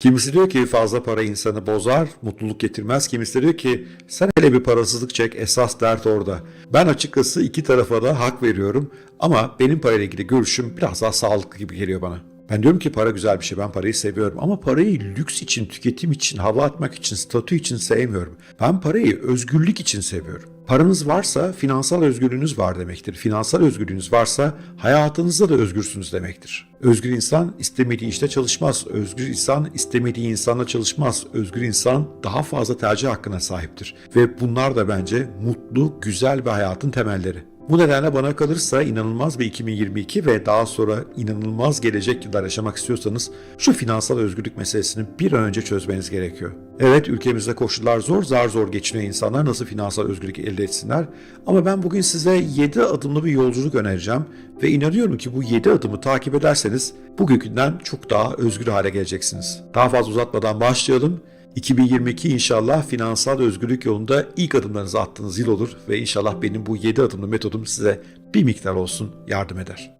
Kimisi diyor ki fazla para insanı bozar, mutluluk getirmez. Kimisi diyor ki sen hele bir parasızlık çek, esas dert orada. Ben açıkçası iki tarafa da hak veriyorum ama benim parayla ilgili görüşüm biraz daha sağlıklı gibi geliyor bana. Ben diyorum ki para güzel bir şey, ben parayı seviyorum ama parayı lüks için, tüketim için, hava atmak için, statü için sevmiyorum. Ben parayı özgürlük için seviyorum. Paranız varsa finansal özgürlüğünüz var demektir. Finansal özgürlüğünüz varsa hayatınızda da özgürsünüz demektir. Özgür insan istemediği işte çalışmaz. Özgür insan istemediği insanla çalışmaz. Özgür insan daha fazla tercih hakkına sahiptir. Ve bunlar da bence mutlu, güzel bir hayatın temelleri. Bu nedenle bana kalırsa inanılmaz bir 2022 ve daha sonra inanılmaz gelecek yıllar yaşamak istiyorsanız şu finansal özgürlük meselesini bir an önce çözmeniz gerekiyor. Evet ülkemizde koşullar zor, zar zor geçiniyor insanlar nasıl finansal özgürlük elde etsinler. Ama ben bugün size 7 adımlı bir yolculuk önereceğim ve inanıyorum ki bu 7 adımı takip ederseniz bugünkünden çok daha özgür hale geleceksiniz. Daha fazla uzatmadan başlayalım. 2022 inşallah finansal özgürlük yolunda ilk adımlarınızı attığınız yıl olur ve inşallah benim bu 7 adımlı metodum size bir miktar olsun yardım eder.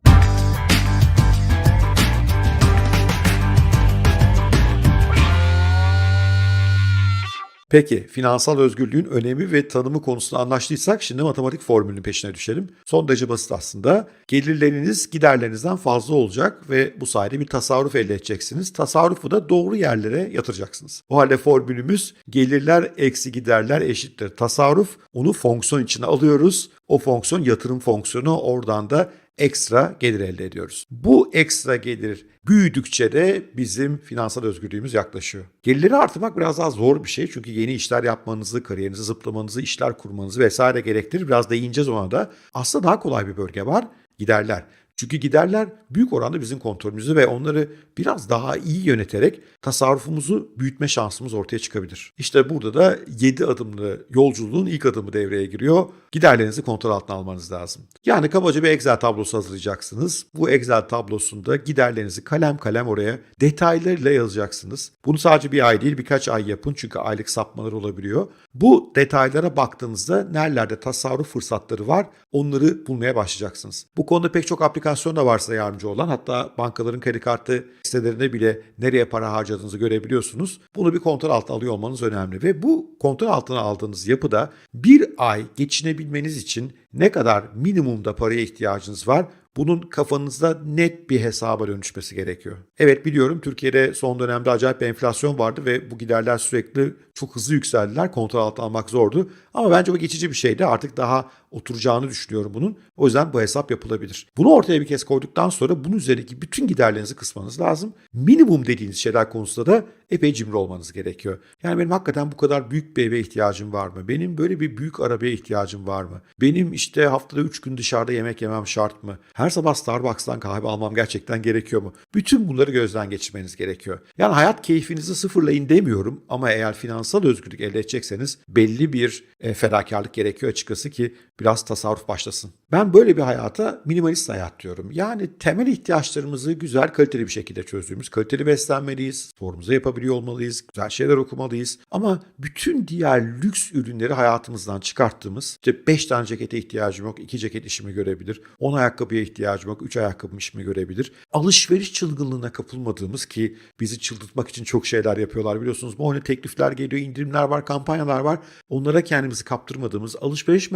Peki finansal özgürlüğün önemi ve tanımı konusunda anlaştıysak şimdi matematik formülünün peşine düşelim. Son derece basit aslında. Gelirleriniz giderlerinizden fazla olacak ve bu sayede bir tasarruf elde edeceksiniz. Tasarrufu da doğru yerlere yatıracaksınız. O halde formülümüz gelirler eksi giderler eşittir tasarruf. Onu fonksiyon içine alıyoruz. O fonksiyon yatırım fonksiyonu oradan da ekstra gelir elde ediyoruz. Bu ekstra gelir büyüdükçe de bizim finansal özgürlüğümüz yaklaşıyor. Gelirleri artırmak biraz daha zor bir şey çünkü yeni işler yapmanızı, kariyerinizi zıplamanızı, işler kurmanızı vesaire gerektirir. Biraz değineceğiz ona da. Aslında daha kolay bir bölge var. Giderler. Çünkü giderler büyük oranda bizim kontrolümüzde ve onları biraz daha iyi yöneterek tasarrufumuzu büyütme şansımız ortaya çıkabilir. İşte burada da 7 adımlı yolculuğun ilk adımı devreye giriyor. Giderlerinizi kontrol altına almanız lazım. Yani kabaca bir Excel tablosu hazırlayacaksınız. Bu Excel tablosunda giderlerinizi kalem kalem oraya detaylarıyla yazacaksınız. Bunu sadece bir ay değil birkaç ay yapın çünkü aylık sapmalar olabiliyor. Bu detaylara baktığınızda nerelerde tasarruf fırsatları var onları bulmaya başlayacaksınız. Bu konuda pek çok aplikasyon da varsa yardımcı olan hatta bankaların kredi kartı sitelerinde bile nereye para harcadığınızı görebiliyorsunuz. Bunu bir kontrol altına alıyor olmanız önemli ve bu kontrol altına aldığınız yapıda bir ay geçinebilmeniz için ne kadar minimumda paraya ihtiyacınız var bunun kafanızda net bir hesaba dönüşmesi gerekiyor. Evet biliyorum Türkiye'de son dönemde acayip bir enflasyon vardı ve bu giderler sürekli çok hızlı yükseldiler. Kontrol altına almak zordu. Ama bence bu geçici bir şeydi. Artık daha oturacağını düşünüyorum bunun. O yüzden bu hesap yapılabilir. Bunu ortaya bir kez koyduktan sonra bunun üzerindeki bütün giderlerinizi kısmanız lazım. Minimum dediğiniz şeyler konusunda da epey cimri olmanız gerekiyor. Yani benim hakikaten bu kadar büyük bir eve ihtiyacım var mı? Benim böyle bir büyük arabaya ihtiyacım var mı? Benim işte haftada 3 gün dışarıda yemek yemem şart mı? Her sabah Starbucks'tan kahve almam gerçekten gerekiyor mu? Bütün bunları gözden geçirmeniz gerekiyor. Yani hayat keyfinizi sıfırlayın demiyorum ama eğer finansal özgürlük elde edecekseniz belli bir e, fedakarlık gerekiyor açıkçası ki biraz tasarruf başlasın. Ben böyle bir hayata minimalist hayat diyorum. Yani temel ihtiyaçlarımızı güzel kaliteli bir şekilde çözdüğümüz, kaliteli beslenmeliyiz, sporumuzu yapabiliyor olmalıyız, güzel şeyler okumalıyız. Ama bütün diğer lüks ürünleri hayatımızdan çıkarttığımız, işte 5 tane cekete ihtiyacım yok, 2 ceket işimi görebilir, 10 ayakkabıya ihtiyacım yok, 3 ayakkabım işimi görebilir. Alışveriş çılgınlığına kapılmadığımız ki bizi çıldırtmak için çok şeyler yapıyorlar biliyorsunuz. Bu oyuna teklifler geliyor, indirimler var, kampanyalar var. Onlara kendimizi kaptırmadığımız alışveriş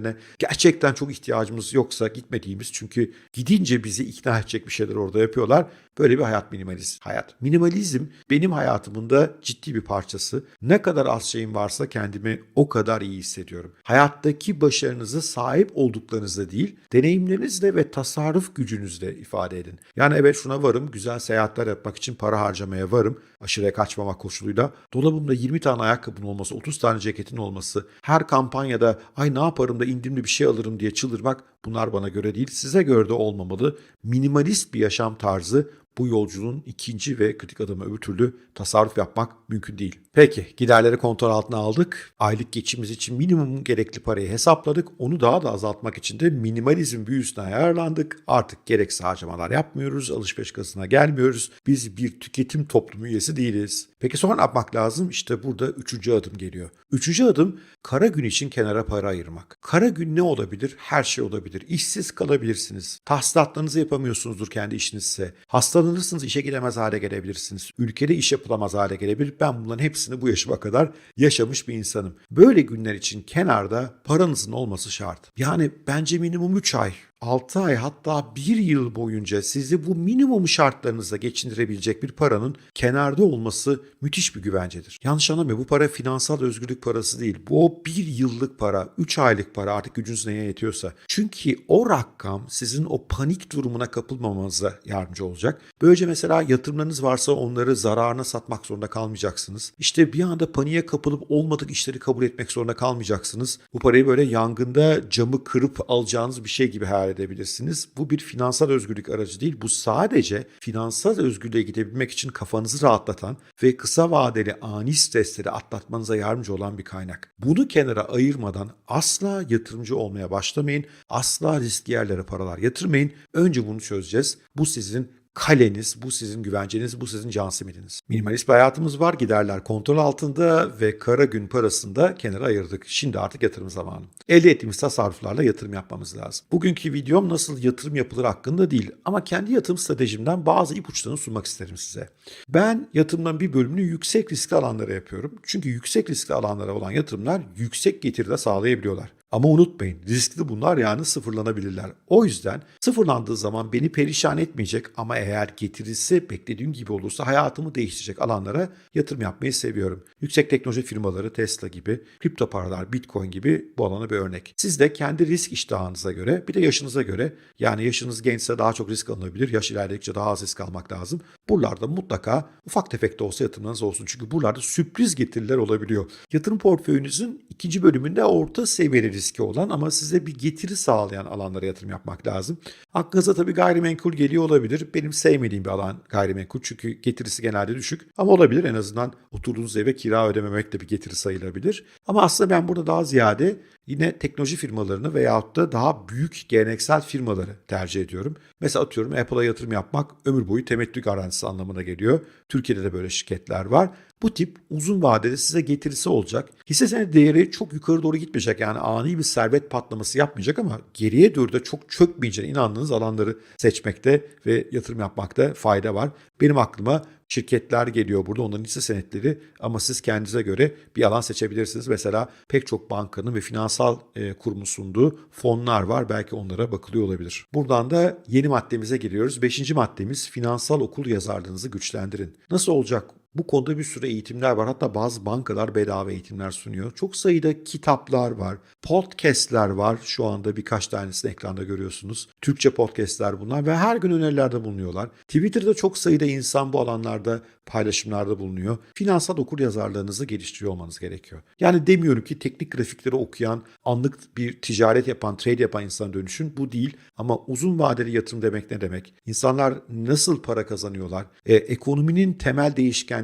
merkezlerine gerçekten çok ihtiyacımız yoksa gitmediğimiz çünkü gidince bizi ikna edecek bir şeyler orada yapıyorlar. Böyle bir hayat minimalist hayat. Minimalizm benim hayatımın da ciddi bir parçası. Ne kadar az şeyim varsa kendimi o kadar iyi hissediyorum. Hayattaki başarınızı sahip olduklarınızda değil, deneyimlerinizle ve tasarruf gücünüzle ifade edin. Yani evet şuna varım, güzel seyahatler yapmak için para harcamaya varım. Aşırıya kaçmamak koşuluyla. Dolabımda 20 tane ayakkabının olması, 30 tane ceketin olması, her kampanyada ay ne yaparım da indirimli bir şey alırım diye çıldırmak bunlar bana göre değil. Size göre de olmamalı. Minimalist bir yaşam tarzı bu yolculuğun ikinci ve kritik adımı öbür türlü tasarruf yapmak mümkün değil. Peki giderleri kontrol altına aldık. Aylık geçimimiz için minimum gerekli parayı hesapladık. Onu daha da azaltmak için de minimalizm büyüsüne ayarlandık. Artık gereksiz harcamalar yapmıyoruz. Alışveriş kasına gelmiyoruz. Biz bir tüketim toplumu üyesi değiliz. Peki sonra ne yapmak lazım? İşte burada üçüncü adım geliyor. Üçüncü adım kara gün için kenara para ayırmak. Kara gün ne olabilir? Her şey olabilir. İşsiz kalabilirsiniz. Tahsilatlarınızı yapamıyorsunuzdur kendi işinizse. Hasta Hastalanırsınız, işe gidemez hale gelebilirsiniz. Ülkede iş yapılamaz hale gelebilir. Ben bunların hepsini bu yaşıma kadar yaşamış bir insanım. Böyle günler için kenarda paranızın olması şart. Yani bence minimum 3 ay 6 ay hatta 1 yıl boyunca sizi bu minimum şartlarınızda geçindirebilecek bir paranın kenarda olması müthiş bir güvencedir. Yanlış anlamayın bu para finansal özgürlük parası değil. Bu o 1 yıllık para, 3 aylık para artık gücünüz neye yetiyorsa. Çünkü o rakam sizin o panik durumuna kapılmamanıza yardımcı olacak. Böylece mesela yatırımlarınız varsa onları zararına satmak zorunda kalmayacaksınız. İşte bir anda paniğe kapılıp olmadık işleri kabul etmek zorunda kalmayacaksınız. Bu parayı böyle yangında camı kırıp alacağınız bir şey gibi hayal edebilirsiniz. Bu bir finansal özgürlük aracı değil. Bu sadece finansal özgürlüğe gidebilmek için kafanızı rahatlatan ve kısa vadeli ani stresleri atlatmanıza yardımcı olan bir kaynak. Bunu kenara ayırmadan asla yatırımcı olmaya başlamayın. Asla riskli yerlere paralar yatırmayın. Önce bunu çözeceğiz. Bu sizin kaleniz, bu sizin güvenceniz, bu sizin can simidiniz. Minimalist bir hayatımız var, giderler kontrol altında ve kara gün parasını da kenara ayırdık. Şimdi artık yatırım zamanı. Elde ettiğimiz tasarruflarla yatırım yapmamız lazım. Bugünkü videom nasıl yatırım yapılır hakkında değil ama kendi yatırım stratejimden bazı ipuçlarını sunmak isterim size. Ben yatırımdan bir bölümünü yüksek riskli alanlara yapıyorum. Çünkü yüksek riskli alanlara olan yatırımlar yüksek getiri de sağlayabiliyorlar. Ama unutmayın riskli bunlar yani sıfırlanabilirler. O yüzden sıfırlandığı zaman beni perişan etmeyecek ama eğer getirisi beklediğim gibi olursa hayatımı değiştirecek alanlara yatırım yapmayı seviyorum. Yüksek teknoloji firmaları Tesla gibi, kripto paralar, bitcoin gibi bu alana bir örnek. Siz de kendi risk iştahınıza göre bir de yaşınıza göre yani yaşınız gençse daha çok risk alınabilir. Yaş ilerledikçe daha az risk almak lazım. Buralarda mutlaka ufak tefek de olsa yatırımlarınız olsun. Çünkü buralarda sürpriz getiriler olabiliyor. Yatırım portföyünüzün ikinci bölümünde orta seviyeli riski olan ama size bir getiri sağlayan alanlara yatırım yapmak lazım. Aklınıza tabii gayrimenkul geliyor olabilir. Benim sevmediğim bir alan gayrimenkul çünkü getirisi genelde düşük. Ama olabilir en azından oturduğunuz eve kira ödememek de bir getiri sayılabilir. Ama aslında ben burada daha ziyade yine teknoloji firmalarını veyahut da daha büyük geleneksel firmaları tercih ediyorum. Mesela atıyorum Apple'a yatırım yapmak ömür boyu temettü garantisi anlamına geliyor. Türkiye'de de böyle şirketler var. Bu tip uzun vadede size getirisi olacak. Hisse senedi değeri çok yukarı doğru gitmeyecek. Yani ani bir servet patlaması yapmayacak ama geriye doğru da çok çökmeyeceğine inandığınız alanları seçmekte ve yatırım yapmakta fayda var. Benim aklıma şirketler geliyor burada onların hisse senetleri ama siz kendinize göre bir alan seçebilirsiniz. Mesela pek çok bankanın ve finansal e, kurumun sunduğu fonlar var. Belki onlara bakılıyor olabilir. Buradan da yeni maddemize geliyoruz. Beşinci maddemiz finansal okul yazarlığınızı güçlendirin. Nasıl olacak bu konuda bir sürü eğitimler var. Hatta bazı bankalar bedava eğitimler sunuyor. Çok sayıda kitaplar var. Podcast'ler var. Şu anda birkaç tanesini ekranda görüyorsunuz. Türkçe podcast'ler bunlar ve her gün önerilerde bulunuyorlar. Twitter'da çok sayıda insan bu alanlarda paylaşımlarda bulunuyor. Finansal okur yazarlığınızı geliştiriyor olmanız gerekiyor. Yani demiyorum ki teknik grafikleri okuyan, anlık bir ticaret yapan, trade yapan insana dönüşün. Bu değil ama uzun vadeli yatırım demek ne demek? İnsanlar nasıl para kazanıyorlar? E, ekonominin temel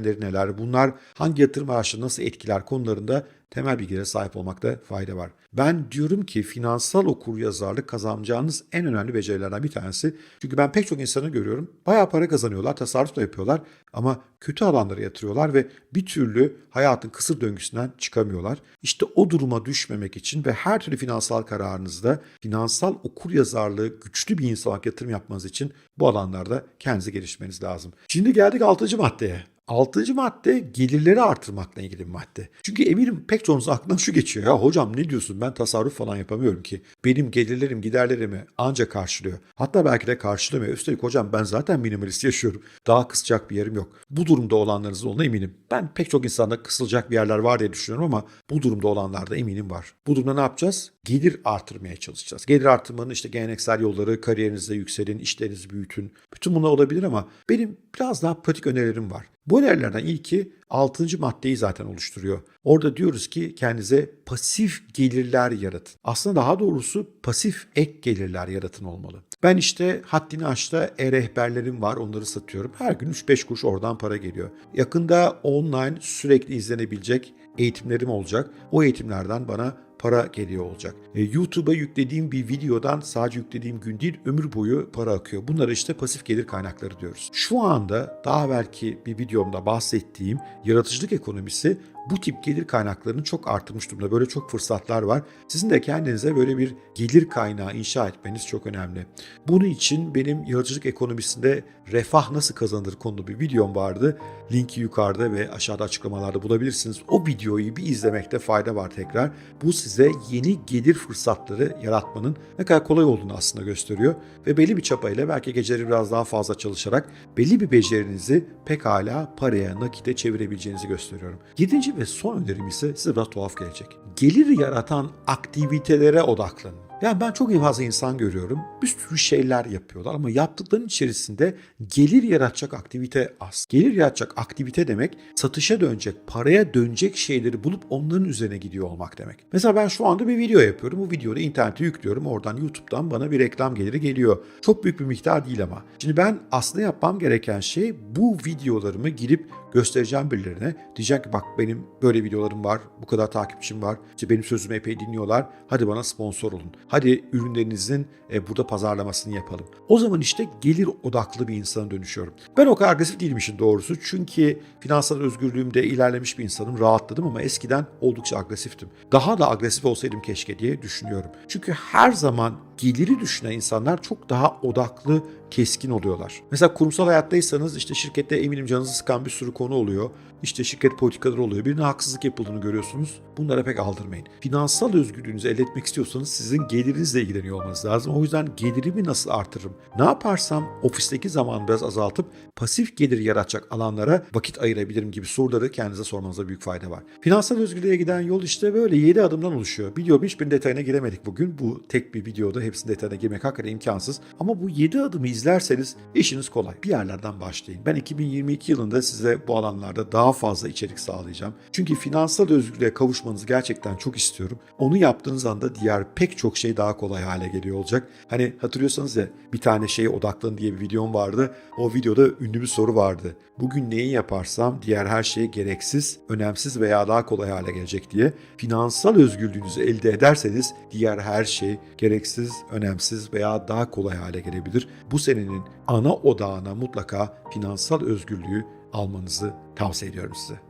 değişkenleri neler? Bunlar hangi yatırım araçları nasıl etkiler konularında temel bilgilere sahip olmakta fayda var. Ben diyorum ki finansal okur yazarlık kazanacağınız en önemli becerilerden bir tanesi. Çünkü ben pek çok insanı görüyorum. Bayağı para kazanıyorlar, tasarruf da yapıyorlar ama kötü alanlara yatırıyorlar ve bir türlü hayatın kısır döngüsünden çıkamıyorlar. İşte o duruma düşmemek için ve her türlü finansal kararınızda finansal okur yazarlığı güçlü bir insan olarak yatırım yapmanız için bu alanlarda kendinizi geliştirmeniz lazım. Şimdi geldik 6. maddeye. Altıncı madde gelirleri artırmakla ilgili bir madde. Çünkü eminim pek çoğunuz aklından şu geçiyor. Ya hocam ne diyorsun ben tasarruf falan yapamıyorum ki. Benim gelirlerim giderlerimi ancak karşılıyor. Hatta belki de karşılamıyor. Üstelik hocam ben zaten minimalist yaşıyorum. Daha kısacak bir yerim yok. Bu durumda olanlarınızın olduğuna eminim. Ben pek çok insanda kısılacak bir yerler var diye düşünüyorum ama bu durumda olanlarda eminim var. Bu durumda ne yapacağız? Gelir artırmaya çalışacağız. Gelir artırmanın işte geleneksel yolları, kariyerinizde yükselin, işlerinizi büyütün. Bütün bunlar olabilir ama benim biraz daha pratik önerilerim var. Bu önerilerden ilki 6. maddeyi zaten oluşturuyor. Orada diyoruz ki kendinize pasif gelirler yaratın. Aslında daha doğrusu pasif ek gelirler yaratın olmalı. Ben işte haddini aşta e-rehberlerim var onları satıyorum. Her gün 3-5 kuruş oradan para geliyor. Yakında online sürekli izlenebilecek eğitimlerim olacak. O eğitimlerden bana para geliyor olacak. E, YouTube'a yüklediğim bir videodan sadece yüklediğim gün değil ömür boyu para akıyor. Bunlara işte pasif gelir kaynakları diyoruz. Şu anda daha belki bir videomda bahsettiğim yaratıcılık ekonomisi bu tip gelir kaynaklarını çok artırmış durumda. Böyle çok fırsatlar var. Sizin de kendinize böyle bir gelir kaynağı inşa etmeniz çok önemli. Bunun için benim yaratıcılık ekonomisinde refah nasıl kazanılır konulu bir videom vardı. Linki yukarıda ve aşağıda açıklamalarda bulabilirsiniz. O videoyu bir izlemekte fayda var tekrar. Bu size yeni gelir fırsatları yaratmanın ne kadar kolay olduğunu aslında gösteriyor. Ve belli bir çapayla belki geceleri biraz daha fazla çalışarak belli bir becerinizi pekala paraya, nakite çevirebileceğinizi gösteriyorum. Yedinci ve son önerim ise size biraz tuhaf gelecek. Gelir yaratan aktivitelere odaklanın. Yani ben çok fazla insan görüyorum. Bir sürü şeyler yapıyorlar ama yaptıklarının içerisinde gelir yaratacak aktivite az. Gelir yaratacak aktivite demek satışa dönecek, paraya dönecek şeyleri bulup onların üzerine gidiyor olmak demek. Mesela ben şu anda bir video yapıyorum. Bu videoda internete yüklüyorum. Oradan YouTube'dan bana bir reklam geliri geliyor. Çok büyük bir miktar değil ama. Şimdi ben aslında yapmam gereken şey bu videolarımı girip göstereceğim birilerine. Diyeceğim ki bak benim böyle videolarım var, bu kadar takipçim var, işte benim sözümü epey dinliyorlar, hadi bana sponsor olun. Hadi ürünlerinizin e, burada pazarlamasını yapalım. O zaman işte gelir odaklı bir insana dönüşüyorum. Ben o kadar agresif değilim işin doğrusu. Çünkü finansal özgürlüğümde ilerlemiş bir insanım, rahatladım ama eskiden oldukça agresiftim. Daha da agresif olsaydım keşke diye düşünüyorum. Çünkü her zaman geliri düşünen insanlar çok daha odaklı, keskin oluyorlar. Mesela kurumsal hayattaysanız işte şirkette eminim canınızı sıkan bir sürü konu oluyor. İşte şirket politikaları oluyor. Birine haksızlık yapıldığını görüyorsunuz. Bunlara pek aldırmayın. Finansal özgürlüğünüzü elde etmek istiyorsanız sizin gelirinizle ilgileniyor olmanız lazım. O yüzden gelirimi nasıl artırırım? Ne yaparsam ofisteki zamanı biraz azaltıp pasif gelir yaratacak alanlara vakit ayırabilirim gibi soruları kendinize sormanıza büyük fayda var. Finansal özgürlüğe giden yol işte böyle 7 adımdan oluşuyor. Biliyorum hiçbir detayına giremedik bugün. Bu tek bir videoda hepsinin detayına girmek hakikaten imkansız. Ama bu 7 adımı izlerseniz işiniz kolay. Bir yerlerden başlayın. Ben 2022 yılında size bu alanlarda daha fazla içerik sağlayacağım. Çünkü finansal özgürlüğe kavuşmanızı gerçekten çok istiyorum. Onu yaptığınız anda diğer pek çok şey daha kolay hale geliyor olacak. Hani hatırlıyorsanız ya bir tane şeye odaklanın diye bir videom vardı. O videoda ünlü bir soru vardı. Bugün neyi yaparsam diğer her şey gereksiz, önemsiz veya daha kolay hale gelecek diye. Finansal özgürlüğünüzü elde ederseniz diğer her şey gereksiz, önemsiz veya daha kolay hale gelebilir. Bu senenin ana odağına mutlaka finansal özgürlüğü almanızı tavsiye ediyorum size.